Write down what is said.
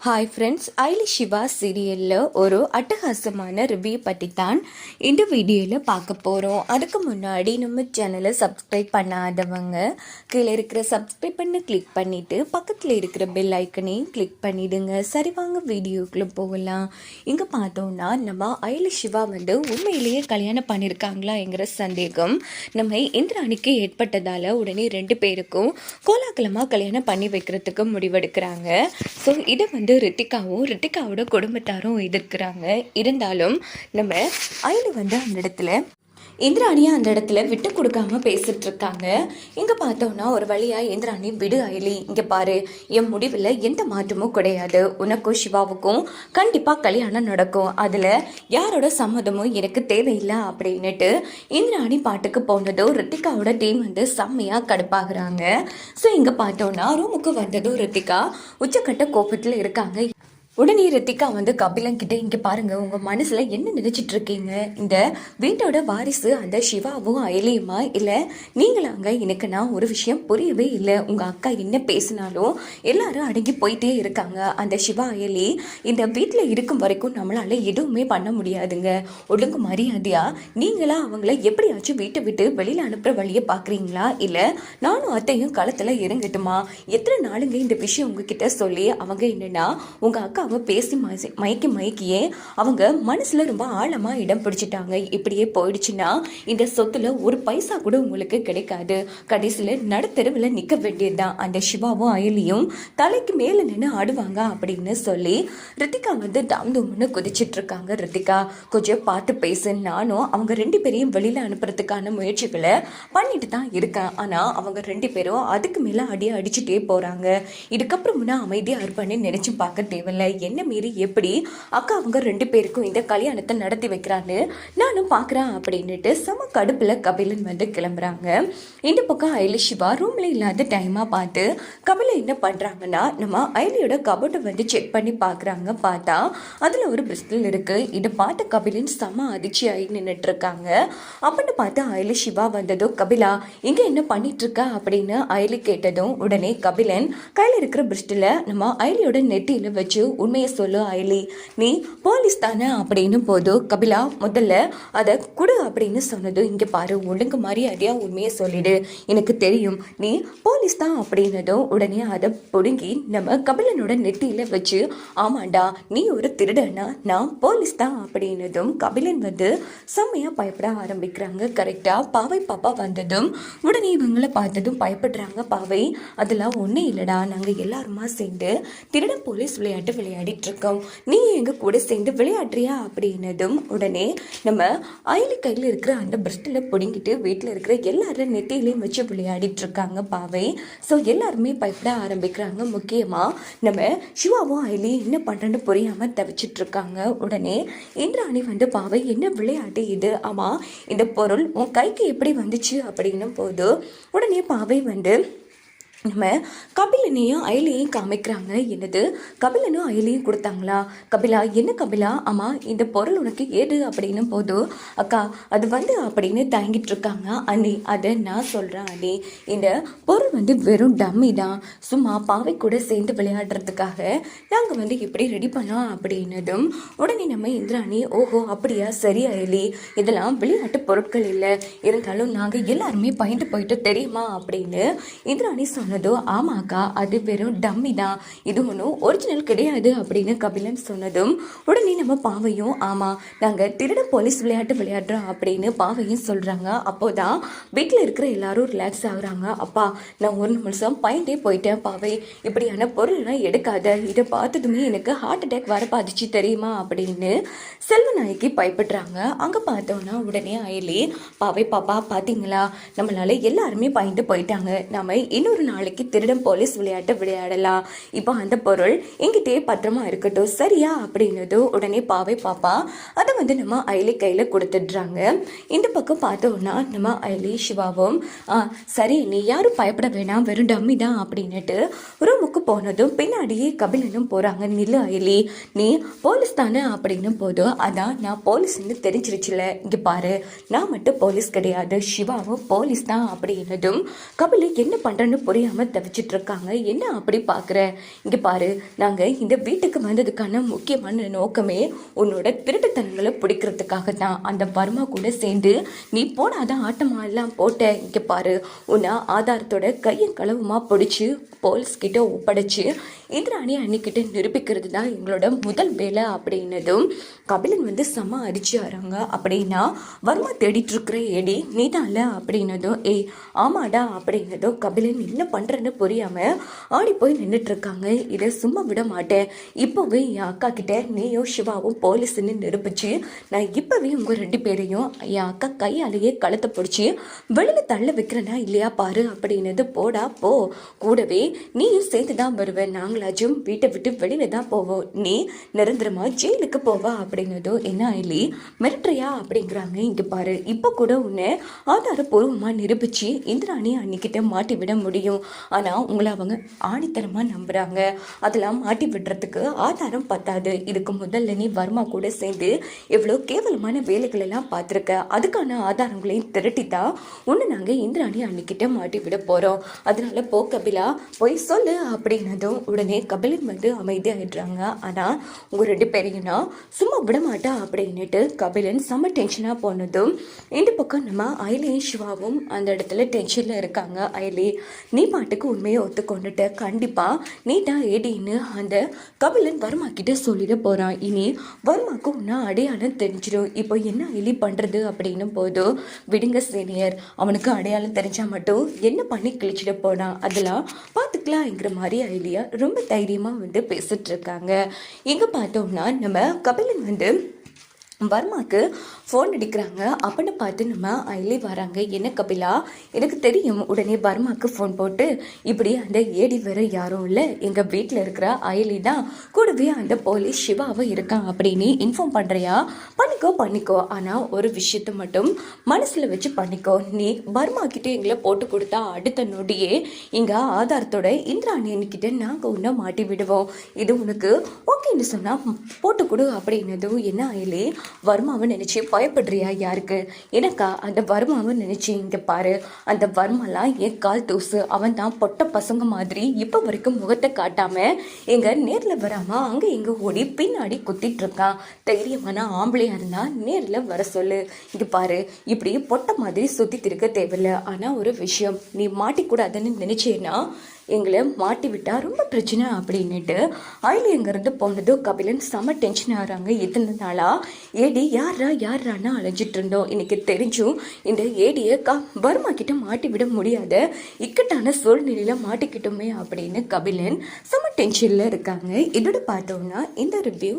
Hi friends ஐலி Siva சீரியலில் ஒரு அட்டகாசமான ரிவ்யூ பற்றி தான் இந்த வீடியோவில் பார்க்க போகிறோம் அதுக்கு முன்னாடி நம்ம சேனலை சப்ஸ்கிரைப் பண்ணாதவங்க கீழே இருக்கிற சப்ஸ்கிரைப் பண்ண கிளிக் பண்ணிவிட்டு பக்கத்தில் இருக்கிற பெல் ஐக்கனையும் கிளிக் பண்ணிவிடுங்க சரி வாங்க வீடியோக்குள்ளே போகலாம். இங்கே பார்த்தோன்னா நம்ம ஐலி சிவா வந்து உண்மையிலேயே கல்யாணம் பண்ணியிருக்காங்களாங்கிற சந்தேகம் நம்ம இந்திராணிக்கு ஏற்பட்டதால் உடனே ரெண்டு பேருக்கும் கோலாகலமாக கல்யாணம் பண்ணி வைக்கிறதுக்கு முடிவெடுக்கிறாங்க. ஸோ இதை வந்து ரித்திகாவும் ரித்திகாவோட குடும்பத்தாரும் எதிர்க்கிறாங்க இருந்தாலும் நம்ம ஐனு வந்து அந்த இடத்துல இந்திராணியை அந்த இடத்துல விட்டு கொடுக்காம பேசிட்டு இருக்காங்க. இங்க பார்த்தோம்னா ஒரு வழியா இந்திராணி விடு அயலி இங்க பாரு என் முடிவில் எந்த மாற்றமும் கிடையாது. உனக்கும் சிவாவுக்கும் கண்டிப்பா கல்யாணம் நடக்கும். அதுல யாரோட சம்மதமும் எனக்கு தேவையில்லை அப்படின்னுட்டு இந்திராணி பாட்டுக்கு போனதும் ரித்திகாவோட டீம் வந்து செம்மையா கடுப்பாகிறாங்க. ஸோ இங்க பார்த்தோம்னா ரூமுக்கு வந்ததும் ரித்திகா உச்சக்கட்ட கோபத்தில் இருக்காங்க. உடனே ரித்திகா வந்து கபிலன் கிட்ட இங்கே பாருங்க உங்கள் மனசில் என்ன நினைச்சிட்டு இருக்கீங்க இந்த வீட்டோட வாரிசு அந்த சிவாவும் அயலியுமா? இல்லை நீங்களாங்க எனக்கு நான் ஒரு விஷயம் புரியவே இல்லை. உங்கள் அக்கா என்ன பேசினாலும் எல்லாரும் அடங்கி போயிட்டே இருக்காங்க. அந்த சிவா அயலி இந்த வீட்டில் இருக்கும் வரைக்கும் நம்மளால் எதுவுமே பண்ண முடியாதுங்க. ஒழுங்கு மரியாதையா? நீங்களா அவங்கள எப்படியாச்சும் வீட்டை விட்டு வெளியில் அனுப்புகிற வழியை பார்க்குறீங்களா இல்லை நானும் அத்தையும் களத்தில் இறங்கட்டுமா? எத்தனை நாளுங்க இந்த விஷயம் உங்ககிட்ட சொல்லி அவங்க என்னென்னா உங்கள் அக்கா அக்காவை பேசி மயக்கி மயக்கியே அவங்க மனசில் ரொம்ப ஆழமாக இடம் பிடிச்சிட்டாங்க. இப்படியே போயிடுச்சுன்னா இந்த சொத்தில் ஒரு பைசா கூட உங்களுக்கு கிடைக்காது. கடைசியில் நடுத்தெருவில் நிற்க வேண்டியதுதான். அந்த சிவாவும் அயலியும் தலைக்கு மேலே நின்று ஆடுவாங்க அப்படின்னு சொல்லி ரித்திகா வந்து தாம் தூம்னு குதிச்சிட்டு இருக்காங்க ரித்திகா. கொஞ்சம் பார்த்து பேசு. நானும் அவங்க ரெண்டு பேரையும் வெளியில் அனுப்புறதுக்கான முயற்சிகளை பண்ணிட்டு தான் இருக்கேன். ஆனால் அவங்க ரெண்டு பேரும் அதுக்கு மேலே அடி அடிச்சுட்டே போகிறாங்க இதுக்கப்புறம் அமைதியாக இருப்பான்னு நினச்சி பார்க்க தேவையில்ல. என்ன மீறி எப்படி அக்கா அவங்க ரெண்டு பேருக்கும் இந்த கல்யாணத்தை நடத்தி வைக்கிறான்னு நானும் பார்க்குறேன் அப்படின்னுட்டு செம கடுப்புல கபிலன் வந்து கிளம்புறாங்க. இந்த பக்கம் ஐலி சிவா ரூம்ல இல்லாத டைமா பார்த்து கபிலை என்ன பண்றாங்கன்னா நம்ம ஐலியோட கபோர்டை வந்து செக் பண்ணி பார்க்குறாங்க பார்த்தா அதுல ஒரு பிஸ்டல் இருக்கு. இதை பார்த்து கபிலன் செம அதிர்ச்சி ஆகி நின்றுட்டு இருக்காங்க அப்படின்னு பார்த்து ஐலி சிவா வந்ததும் கபிலா இங்க என்ன பண்ணிட்டு இருக்க அப்படின்னு ஐலி கேட்டதும் உடனே கபிலன் கையில் இருக்கிற பிரிஸ்டில் நம்ம ஐலியோட நெட்டியில் வச்சு உண்மையை சொல்லு ஐலி. நீ போலீஸ் தானே அப்படின்னு போது கபிலா முதல்ல அதை கொடு அப்படின்னு சொன்னதும் இங்கே பாரு ஒழுங்கு மரியாதையாக உண்மையை சொல்லிடு. எனக்கு தெரியும். நீ போலீஸ் தான் அப்படின்னதும் உடனே அதை பிடுங்கி நம்ம கபிலனோட நெட்டியில் வச்சு ஆமாண்டா நீ ஒரு திருடனா? நான் போலீஸ் தான் அப்படின்னதும் கபிலன் வந்து செம்மையாக பயப்பட ஆரம்பிக்கிறாங்க. கரெக்டாக பாவை பாப்பா வந்ததும் உடனே இவங்களை பார்த்ததும் பயப்படுறாங்க பாவை. அதெல்லாம் ஒன்றும் இல்லைடா. நாங்கள் எல்லாருமா சேர்ந்து திருடன் போலீஸ் விளையாட்டு விளையாட்டு விளையாடிட்டு இருக்கோம் நீ எங்கள் கூட சேர்ந்து விளையாடுறியா? அப்படின்னதும் உடனே நம்ம அயலி கையில் இருக்கிற அந்த பிரஸ்டில் பிடுங்கிட்டு வீட்டில் இருக்கிற எல்லாரும் நெத்தியிலையும் வச்சு விளையாடிட்டு இருக்காங்க பாவை. ஸோ எல்லாருமே பயப்பட ஆரம்பிக்கிறாங்க. முக்கியமாக நம்ம சிவாவும் அயலி என்ன பண்ணுறேன்னு புரியாமல் தவிச்சிட்டு இருக்காங்க உடனே இந்திராணி வந்து பாவை என்ன விளையாட்டு இது? ஆமாம் இந்த பொருள் உன் கைக்கு எப்படி வந்துச்சு? அப்படின்னும் போது உடனே பாவை வந்து நம்ம கபிலனையும் அயலியையும் காமிக்கிறாங்க. என்னது? கபிலனும் அயலியும் கொடுத்தாங்களா? கபிலா என்ன கபிலா? ஆமாம் இந்த பொருள் உனக்கு ஏது அப்படின்னு போதும் அக்கா அது வந்து அப்படின்னு தயங்கிட்டு இருக்காங்க. அண்ணி அதை நான் சொல்கிறேன் அண்ணி. இந்த பொருள் வந்து வெறும் டம்மி தான். சும்மா பாவை கூட சேர்ந்து விளையாடுறதுக்காக நாங்கள் வந்து இப்படி ரெடி பண்ணோம் அப்படின்னதும் உடனே நம்ம இந்திராணி ஓஹோ அப்படியா? சரி அயலி. இதெல்லாம் விளையாட்டு பொருட்கள் இல்லை. இருந்தாலும் நாங்கள் எல்லாருமே பயந்து போயிட்டு தெரியுமா? அப்படின்னு இந்திராணி சொன்னதோ ஆமாக்கா அது வெறும் டம்மி தான். இது ஒன்றும் ஒரிஜினல் கிடையாது அப்படின்னு கபிலன் சொன்னதும் உடனே நம்ம பாவையும் ஆமாம் நாங்கள் திருட போலீஸ் விளையாட்டு விளையாடுறோம் அப்படின்னு பாவையும் சொல்றாங்க. அப்போதான் வீட்டில் இருக்கிற எல்லாரும் ரிலாக்ஸ் ஆகுறாங்க. அப்பா நான் ஒரு நிமிஷம் பயந்தே போயிட்டேன் பாவை. இப்படியான பொருள்லாம் எடுக்காத. இதை பார்த்ததுமே எனக்கு ஹார்ட் அட்டாக் வர பாதிச்சு தெரியுமா அப்படின்னு செல்வநாயகி பயப்படுறாங்க. அங்கே பார்த்தோன்னா உடனே அயலி பாவை பாப்பா பார்த்தீங்களா நம்மளால எல்லாருமே பயந்து போயிட்டாங்க. நம்ம இன்னொரு நாள் நாளைக்கு திருடம் போலீஸ் விளையாட்டு விளையாடலாம். இப்போ அந்த பொருள் எங்கிட்டே பத்திரமா இருக்கட்டும். சரியா? அப்படின்னதும் உடனே பாவை பாப்பா அதை வந்து நம்ம அயலி கையில் கொடுத்துடுறாங்க. இந்த பக்கம் பார்த்தோம்னா நம்ம அயலி சிவாவும் ஆ சரி நீ யாரும் பயப்பட வேணாம். வெறும் டம்மி தான். அப்படின்னுட்டு ரூமுக்கு போனதும் பின்னாடியே கபிலனும் போகிறாங்க நில்லு அயலி நீ போலீஸ் தானே? அப்படின்னும் போதும் அதான் நான் போலீஸ்னு தெரிஞ்சிருச்சுல. இங்கே பாரு நான் மட்டும் போலீஸ் கிடையாது. சிவாவும் போலீஸ் தான். அப்படின்னதும் கபிலு என்ன பண்ணுறேன்னு புரிய தெரியாமல் தவிச்சிட்டு இருக்காங்க என்ன அப்படி பார்க்குற இங்கே பாரு நாங்கள் இந்த வீட்டுக்கு வந்ததுக்கான முக்கியமான நோக்கமே உன்னோட திருட்டுத்தனங்களை பிடிக்கிறதுக்காக தான் அந்த வர்மா கூட சேர்ந்து நீ போடாத ஆட்டமா எல்லாம் போட்ட. இங்கே பாரு உன்னை ஆதாரத்தோட கையும் களவுமா பிடிச்சி போலீஸ் கிட்ட ஒப்படைச்சு இந்திராணி அன்னிக்கிட்ட நிரூபிக்கிறது தான் எங்களோட முதல் வேலை அப்படின்னதும் கபிலன் வந்து செம அடிச்சாராங்க அப்படின்னா வர்மா தேடிட்டு இருக்கிற ஏடி நீதான்ல? அப்படின்னதும் ஏய் ஆமாடா அப்படின்னதும் கபிலன் என்ன பண்ணுறேன்னு புரியாமல் ஆடி போய் நின்றுட்டுருக்காங்க இதை சும்மா விட மாட்டேன். இப்போவே என் அக்கா கிட்ட நீயும் சிவாவும் போலீஸ்ன்னு நிரூபிச்சு நான் இப்போவே உங்கள் ரெண்டு பேரையும் என் அக்கா கையாலேயே கழுத்தை பிடிச்சி வெளியில் தள்ள வைக்கிறேனா இல்லையா பாரு அப்படின்னது போடா போ. கூடவே நீயும் சேர்ந்து தான் வருவ நாங்களாச்சும் வீட்டை விட்டு வெளியில் தான் போவோம். நீ நிரந்தரமாக ஜெயிலுக்கு போவா அப்படின்னதோ என்ன ஆயிலி மிரட்டுறியா? அப்படிங்கிறாங்க. இங்கே பாரு. இப்போ கூட உன்னை ஆதாரப்பூர்வமாக நிரூபிச்சு இந்திராணி அன்னிக்கிட்ட மாட்டி விட முடியும். ஆனா உங்களை அவங்க ஆணித்தனமா நம்புறாங்க. அதெல்லாம் மாட்டி விடுறதுக்கு ஆதாரம் பத்தாது. இதுக்கு முதல்ல நீ வர்மா கூட சேர்ந்து எவ்வளோ கேவலமான வேலைகள் எல்லாம் பார்த்துருக்க. அதுக்கான ஆதாரங்களையும் திரட்டித்தான் ஒன்று நாங்கள் இந்திராணி அன்னிக்கிட்ட மாட்டி விட போகிறோம் அதனால போ கபிலா போய் சொல்லு அப்படின்னதும் உடனே கபிலன் வந்து அமைதியாகிடுறாங்க ஆனால் உங்கள் ரெண்டு பேரையும் நான் சும்மா விட மாட்டா அப்படின்னுட்டு கபிலன் செம்ம டென்ஷனாக போனதும் இந்த பக்கம் நம்ம அயலியும் சிவாவும் அந்த இடத்துல டென்ஷனில் இருக்காங்க. அயலி நீ பாட்டுக்கு உண்மையை ஒத்துக்கொண்டுட்டு கண்டிப்பாக நீட்டாக ஏடின்னு அந்த கபிலன் வர்மா கிட்ட சொல்லிட போகிறான் இனி வர்மாக்கு உன்னை அடையாளம் தெரிஞ்சிடும் இப்போ என்ன எலி பண்ணுறது அப்படின்னு போதும் விடுங்க சீனியர் அவனுக்கு அடையாளம் தெரிஞ்சால் மட்டும் என்ன பண்ணி கிழிச்சிட போனான் அதெல்லாம் பார்த்துக்கலாம்ங்கிற மாதிரி ஐடியா ரொம்ப தைரியமாக வந்து பேசிகிட்ருக்காங்க இங்கே எங்கே பார்த்தோம்னா நம்ம கபிலன் வந்து வர்மாக்கு ஃபோன் அடிக்கிறாங்க. அப்படின்னு பார்த்து நம்ம அயலி வராங்க. என்ன கபிலா? எனக்கு தெரியும். உடனே வர்மாக்கு ஃபோன் போட்டு இப்படி அந்த ஏடி வேற யாரும் இல்லை. எங்கள் வீட்டில் இருக்கிற அயலி தான். கூடவே அந்த போலீஸ் சிவாவும் இருக்கான். அப்படின்னு இன்ஃபார்ம் பண்ணுறியா பண்ணிக்கோ பண்ணிக்கோ. ஆனால் ஒரு விஷயத்த மட்டும் மனசில் வச்சு பண்ணிக்கோ. நீ வர்மா கிட்டே எங்களை போட்டு கொடுத்தா அடுத்த நொடியே எங்கள் ஆதாரத்தோட இந்திராணியன்கிட்ட நாங்கள் உன்னை மாட்டி விடுவோம். இது உனக்கு ஓகேன்னு சொன்னால் போட்டு கொடு அப்படின்னதும் என்ன அயலி? வர்மாவை நினச்சி பயப்படுறியா? யாருக்கு? எனக்கா? அந்த வர்மாவை நினச்சி இங்கே பாரு. அந்த வர்மாலாம் என் கால் தூசு. அவன் தான் பொட்ட பசங்க மாதிரி இப்போ வரைக்கும் முகத்தை காட்டாம எங்க நேரில் வராம அங்கே இங்கே ஓடி பின்னாடி குத்திட்டு இருக்கான். தைரியமான ஆம்பளையாக இருந்தால் நேரில் வர சொல்லு. இங்கே பாரு. இப்படி பொட்ட மாதிரி சுத்தி திருக்க தேவையில்ல. ஆனா ஒரு விஷயம் நீ மாட்டிக்கூடாதுன்னு நினைச்சேன்னா எங்களை மாட்டி விட்டால் ரொம்ப பிரச்சனை அப்படின்னுட்டு ஆயில் எங்கேருந்து போனதும் கபிலன் செம டென்ஷன் ஆகிறாங்க இத்தனை நாளாக ஏடி யாரா யாரான்னு அலைஞ்சிட்டு இருந்தோம். இன்னைக்கு தெரிஞ்சும் இந்த ஏடியை கா பர்மா கிட்ட மாட்டி விட முடியாத. இக்கட்டான சூழ்நிலையில் மாட்டிக்கிட்டோமே அப்படின்னு கபிலன் செம டென்ஷனில் இருக்காங்க. இதோட பார்த்தோம்னா இந்த ரிவ்யூ